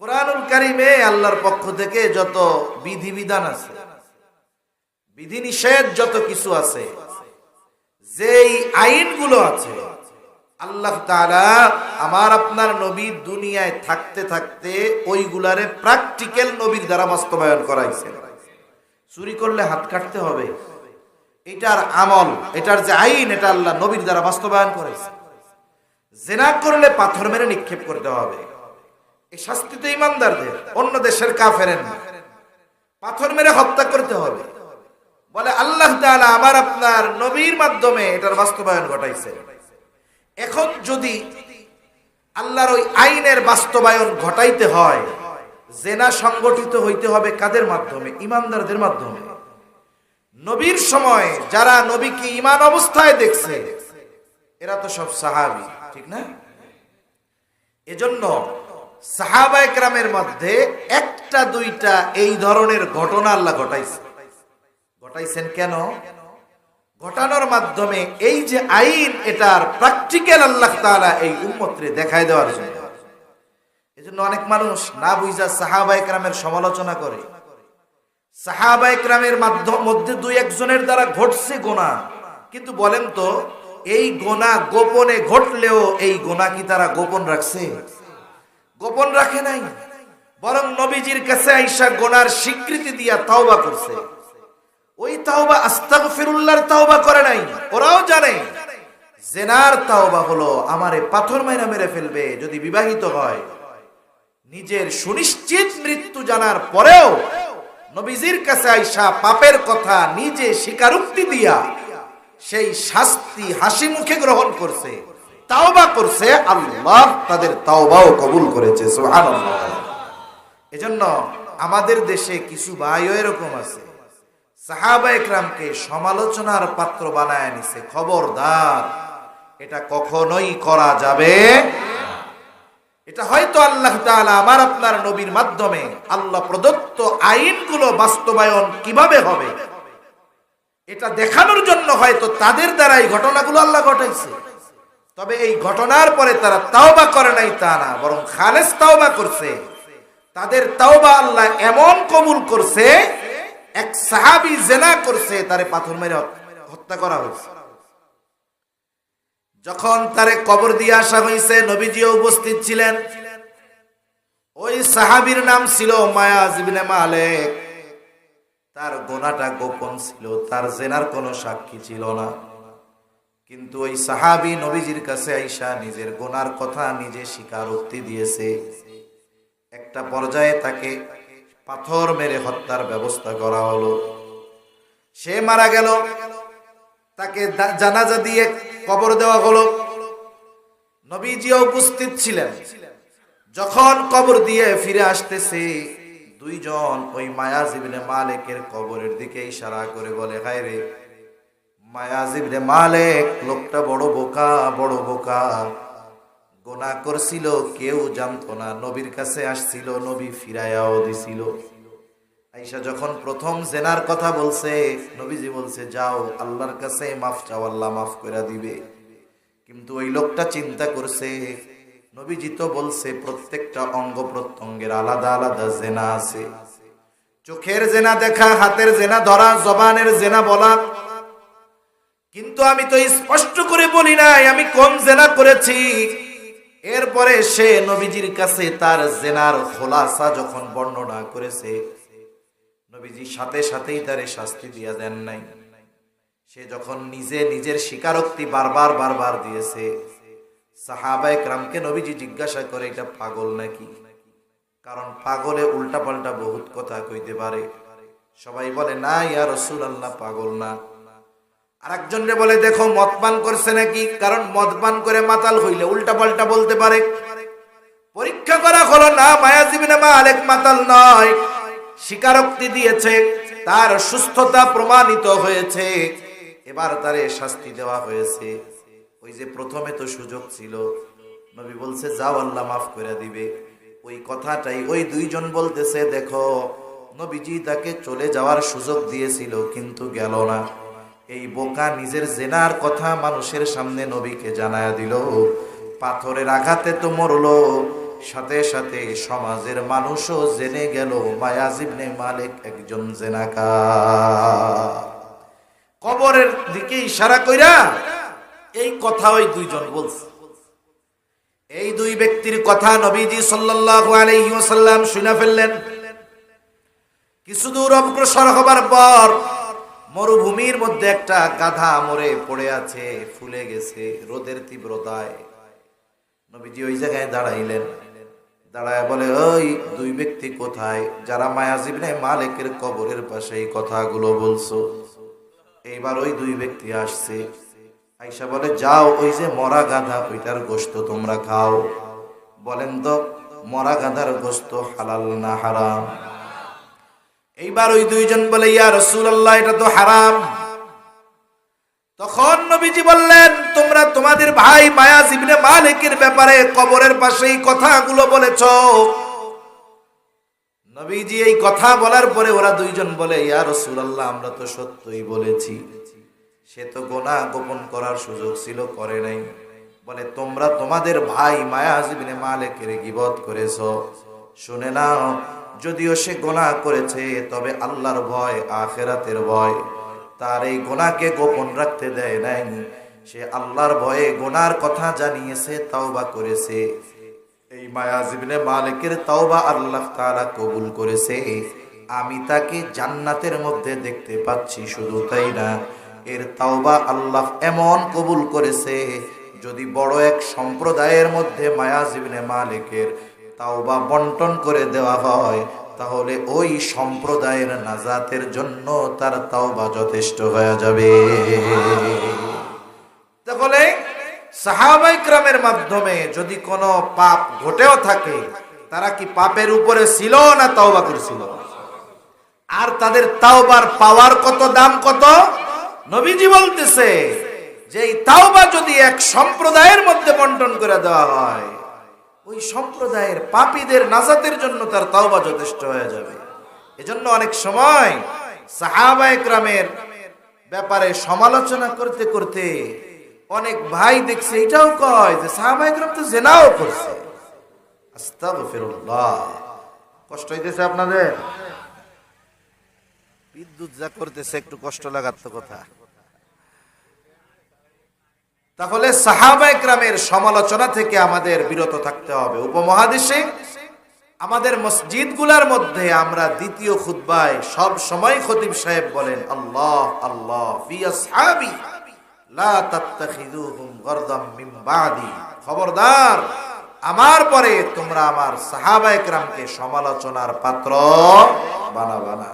কোরআনুল কারিমে আল্লাহর পক্ষ থেকে যত বিধিবিধান আছে, বিধিনিষেধ যত কিছু আছে, যেই আইনগুলো আছে, আল্লাহ তাআলা আমার আপনার নবী দুনিয়ায় থাকতে থাকতে ওইগুলারে প্র্যাকটিক্যাল নবীর দ্বারা বাস্তবায়ন করাইছে। চুরি করলে হাত কাটতে হবে। এটার আমল, এটার যে আইন, এটা আল্লাহ নবীর দ্বারা বাস্তবায়ন করাইছে জেনা করলে পাথর মেরে নিক্ষেপ করতে হবে। এই শাস্তি তো ইমানদারদের, অন্য দেশের কাফেরেন না পাথর মেরে হত্যা করতে হবে। বলে আল্লাহ তাআলা আমার আপনার নবীর মাধ্যমে এটার বাস্তবায়ন ঘটাইছে। এখন যদি আল্লাহর ওই আইনের বাস্তবায়ন ঘটাইতে হয়, জেনা সংগঠিত হইতে হবে কাদের মাধ্যমে? ইমানদারদের মাধ্যমে। নবীর সময় যারা নবীকে ইমান অবস্থায় দেখছে, এরা তো সব সাহাবি, ঠিক না? এজন্য সাহাবা মধ্যে একটা, দুইটা এই ধরনের ঘটনা আল্লাহ ঘটাইছে। ঘটাইছেন কেন? ঘটানোর মাধ্যমে এই যে আইন, এটার প্র্যাকটিক্যাল আল্লাহ তাআলা এই উম্মতরে দেখায় দেওয়ার জন্য। এজন্য অনেক মানুষ না বুঝা সাহাবা একরামের সমালোচনা করে। সাহাবা একরামের মধ্যে দুই একজনের দ্বারা ঘটছে গোনা। কিন্তু বলেন তো, এই গোনা গোপনে ঘটলেও এই গোনা কি তারা গোপন রাখছে? গোপন রাখে নাই, বরং নবীজির কাছে আইসা গোনার স্বীকৃতি দিয়া তাওবা করছে। ওই তাওবা আস্তাগফিরুল্লাহর তাওবা করে নাই, ওরাও জানে। জেনার তাওবা হলো আমারে পাথর মাইরা মেরে ফেলবে যদি বিবাহিত হয়। নিজের সুনিশ্চিত মৃত্যু জানার পরেও নবীজির কাছে আইসা পাপের কথা নিজে স্বীকারোক্তি দিয়া সেই শাস্তি হাসি মুখে গ্রহণ করছে। তাওবা করছে, আল্লাহ তাদের তাওবাও কবুল করেছে, সুবহানাল্লাহ। এজন্য আমাদের দেশে কিছু ভাইও এরকম আছে। সাহাবা একরামকে সমালোচনার পাত্র বানায় নিছে, খবরদার। এটা কখনোই করা যাবে এটা হয়তো আল্লাহ তাআলা আমার আপনার নবীর মাধ্যমে আল্লাহ প্রদত্ত আইনগুলো বাস্তবায়ন কীভাবে হবে? এটা দেখানোর জন্য হয়তো তাদের দ্বারা এই ঘটনাগুলো আল্লাহ ঘটাইছে। তবে এই ঘটনার পরে তারা তাওবা করে নাই তা না, বরং খালেস তাওবা করছে। তাদের তাওবা আল্লাহ এমন কবুল করছে, এক সাহাবি জেনা করছে, তারে পাথর মেরে হত্যা করা হয়েছে। যখন তারে কবর দিয়ে আসা হয়েছে, নবীজিও উপস্থিত ছিলেন। ওই সাহাবীর নাম ছিল মায়াজ মালিক। তার গোনাটা গোপন ছিল, তার জেনার কোনো সাক্ষী ছিল না। কিন্তু ওই সাহাবি নবীজির কাছে আইসা নিজের গোনার কথা নিজে স্বীকারোক্তি দিয়েছে। একটা পর্যায়ে তাকে পাথর মেরে হত্যার ব্যবস্থা করা হলো। সে মারা গেল। তাকে জানাজা দিয়ে কবর দেওয়া হলো। নবীজিও উপস্থিত ছিলেন। যখন কবর দিয়ে ফিরে আসতেছে, দুইজন ওই মায়াজিবনে মালিকের কবরের দিকে ইশারা করে বলে, হায় রে মায়াজিবনে মালিক, লোকটা বড় বোকা বড় বোকা। গোনা করছিল, কেউ জানতো না। নবীর কাছে আসছিল, নবী ফিরাইয়াও দিছিল। আইসা যখন প্রথম জেনার কথা বলছে, নবীজি বলছে, যাও, আল্লাহর কাছে মাফ চাও, আল্লাহ মাফ করে দিবে। কিন্তু ওই লোকটা চিন্তা করছে, নবীজি তো বলছে, প্রত্যেকটা অঙ্গ প্রত্যঙ্গের আলাদা আলাদা জেনা আছে। চোখের জেনা দেখা, হাতের জেনা ধরা, জবানের জেনা বলা। কিন্তু আমি তো স্পষ্ট করে বলি নাই, আমি কোন জেনা করেছি। এরপরে সে নবীজির কাছে তার জেনার খোলাসা যখন বর্ণনা করেছে, নবীজি সাথে সাথেই তারে শাস্তি দিয়া দেন নাই। সে যখন নিজে নিজের স্বীকারোক্তি বারবার বারবার দিয়েছে সাহাবায়ে রামকে নবীজি জিজ্ঞাসা করে, এটা পাগল নাকি? কারণ পাগলে উল্টা পাল্টা বহুত কথা কইতে পারে। সবাই বলে, না, ইয়া রসুল আল্লাহ পাগল না। আরেকজনরে বলে, দেখো, মদ পান করছে নাকি? কারণ মদ পান করে মাতাল হইলে উল্টা পাল্টা বলতে পারে। পরীক্ষা করা হলো, না মায়াজিবিনে মালেক মাতাল নয়। স্বীকারোক্তি দিয়েছে, তার সুস্থতা প্রমাণিত হয়েছে। এবার তারে শাস্তি দেওয়া হয়েছে। ওই যে প্রথমে তো সুযোগ ছিল। নবী বলছে, যাও, আল্লাহ মাফ করে দিবে। ওই কথাটাই ওই দুইজন বলতেছে, দেখো, নবীজি তাকে চলে যাওয়ার সুযোগ দিয়েছিল, কিন্তু গেল না। এই বোকা নিজের জেনার কথা মানুষের সামনে নবীকে জানায়া দিল, পাথরের আঘাতে তো মরলো। সাথে সাথে সমাজের মানুষও জেনে গেল মায়াজিবনে মালিক একজন জেনাকার। কবরের দিকে ইশারা কইরা এই কথা ওই দুইজন বলছে। এই দুই ব্যক্তির কথা নবীজি সাল্লাল্লাহু আলাইহি ওয়াসাল্লাম শুনে ফেললেন। কিছু দূর অগ্রসর হবার পর মরুভূমির মধ্যে একটা গাধা মরে পড়ে আছে, ফুলে গেছে রোদের তীব্রতায়। নবীজি ওই জায়গায় দাঁড়াইলেন। দাঁড়ায় বলে, ওই দুই ব্যক্তি কোথায়? যারা মায়াজিবনে মালিকের কবরের পাশে এই কথাগুলো বলছো? এইবার ওই দুই ব্যক্তি আসছে। আইসা বলে, যাও, ওই যে মরা গাধা, ওইটার গোস্ত তোমরা খাও। বলেন তো, মরা গাধার গোস্ত হালাল না হারাম? এইবার ওই দুইজন বলে, ইয়া রসুল্লাহ এটা তো হারাম। তখন নবীজি বললেন, তোমরা তোমাদের ভাই মায়াজ ইবনে মালিকের ব্যাপারে কবরের পাশে এই কথাগুলো বলেছ। নবীজি এই কথা বলার পরে ওরা দুইজন বলে, ইয়া রসুল্লাহ আমরা তো সত্যই বলেছি। সে তো গোনা গোপন করার সুযোগ ছিল, করে নাই। বলে, তোমরা তোমাদের ভাই মায়াজ ইবনে মালিকের গিবত করেছ। শুনে নাও যদিও সে গোনা করেছে, তবে আল্লাহর ভয়, আখেরাতের ভয়। তার এই গোনাকে গোপন রাখতে দেয় নাই। সে আল্লাহর ভয়ে গোনার কথা জানিয়েছে, তাওবা করেছে। এই মায়াজিবনে মালিকের তাওবা আল্লাহ তাআলা কবুল করেছে। আমি তাকে জান্নাতের মধ্যে দেখতে পাচ্ছি, শুধু তাই না, এর তাওবা আল্লাহ এমন কবুল করেছে, যদি বড় এক সম্প্রদায়ের মধ্যে মায়াজিবনে মালিকের তাওবা বন্টন করে দেওয়া হয়, তাহলে ওই সম্প্রদায়ের নাজাতের জন্য তার তাওবা যথেষ্ট হয়ে যাবে। তাহলে সাহাবাই ক্রামের মাধ্যমে যদি কোনো পাপ ঘটেও থাকে, তারা কি পাপের উপরে ছিল না তাওবা করেছিল? আর তাদের তাওবার পাওয়ার কত, দাম কত? নবীজি বলতেছে যে, এই তাওবা যদি এক সম্প্রদায়ের মধ্যে বন্টন করে দেওয়া হয় ওই সম্প্রদায়ের পাপীদের নাজাতের জন্য তার তাওবা যথেষ্ট হয়ে যাবে। এজন্য অনেক সময় সাহাবায়ে গ্রামের ব্যাপারে সমালোচনা করতে করতে অনেক ভাই দেখছে, এটাও কয় যে সাহাবায়ে গ্রাম তো জেনাও করছে। কষ্ট হইতেছে আপনাদের? বিদ্যুৎ যা করতেছে, একটু কষ্ট লাগার তো কথা। তাহলে সাহাবায়ে গ্রামের সমালোচনা থেকে আমাদের বিরত থাকতে হবে। উপমহাদেশে আমাদের মসজিদগুলোর মধ্যে আমরা দ্বিতীয় খুতবায় সব সময় খতিব সাহেব বলেন, আল্লাহ আল্লাহ খবরদার, আমার পরে তোমরা আমার সাহাবায়ে কেরামকে সমালোচনার পাত্র বানাবা না।